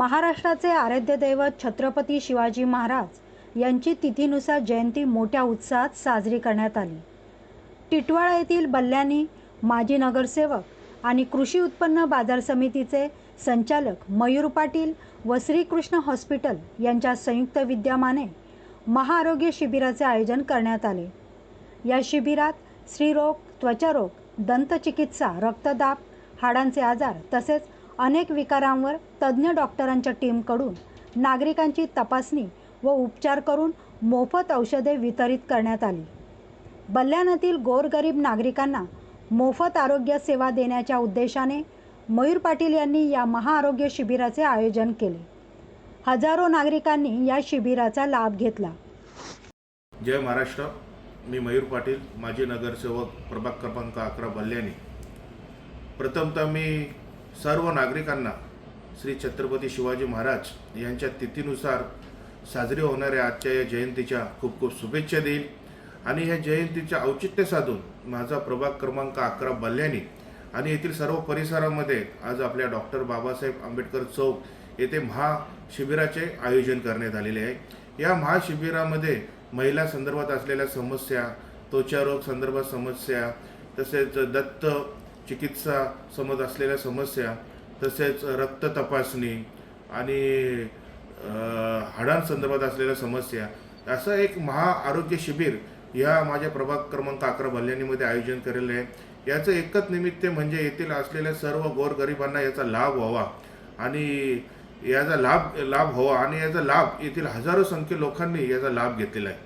महाराष्ट्राचे आराध्य दैवत छत्रपती शिवाजी महाराज यांची तिथीनुसार जयंती मोठ्या उत्साहात साजरी करण्यात आली. टिटवाळा येथील बल्ल्यानी माजी नगरसेवक आणि कृषी उत्पन्न बाजार समितीचे संचालक मयूर पाटील व श्रीकृष्ण हॉस्पिटल यांच्या संयुक्त विद्यमाने महाआरोग्य शिबिराचे आयोजन करण्यात आले. या शिबिरात स्त्रीरोग त्वचारोग दंतचिकित्सा रक्तदाब हाडांचे आजार तसेच अनेक विकारांवर तज्ज्ञ डॉक्टरांच्या टीमकडून नागरिकांची तपासणी व उपचार करून मोफत औषधे वितरित करण्यात आली. बल्ल्याणातील गोरगरीब नागरिकांना मोफत आरोग्य सेवा देण्याच्या उद्देशाने मयूर पाटील यांनी या महाआरोग्य शिबिराचे आयोजन केले. हजारो नागरिकांनी या शिबिराचा लाभ घेतला. जय महाराष्ट्र. मी मयूर पाटील माजी नगरसेवक प्रभाग क्रमांक अकरा बल्ल्यानी. प्रथमतः मी सर्व नागरिकांना श्री छत्रपती शिवाजी महाराज यांच्या तिथीनुसार साजरी होणाऱ्या आजच्या या जयंतीच्या खूप खूप शुभेच्छा देईल. आणि या जयंतीच्या औचित्य साधून माझा प्रभाग क्रमांक अकरा बल्ल्यानी आणि येथील सर्व परिसरामध्ये आज आपल्या डॉक्टर बाबासाहेब आंबेडकर चौक येथे महाशिबिराचे आयोजन करण्यात आलेले आहे. या महाशिबिरामध्ये महिला संदर्भात असलेल्या समस्या त्वचारोग संदर्भात समस्या तसेच दत्त चिकित्सा समज असलेल्या समस्या तसेच रक्त तपासणी आणि हाडांसंदर्भात असलेल्या समस्या असं एक महाआरोग्य शिबिर ह्या माझ्या प्रभाग क्रमांक अकरा बल्याणीमध्ये आयोजन केलेलं आहे. याचं एकच निमित्त म्हणजे येथील असलेल्या सर्व गोरगरिबांना याचा लाभ व्हावा आणि याचा लाभ लाभ व्हावा आणि याचा लाभ येथील हजारो संख्य लोकांनी याचा लाभ घेतलेला आहे.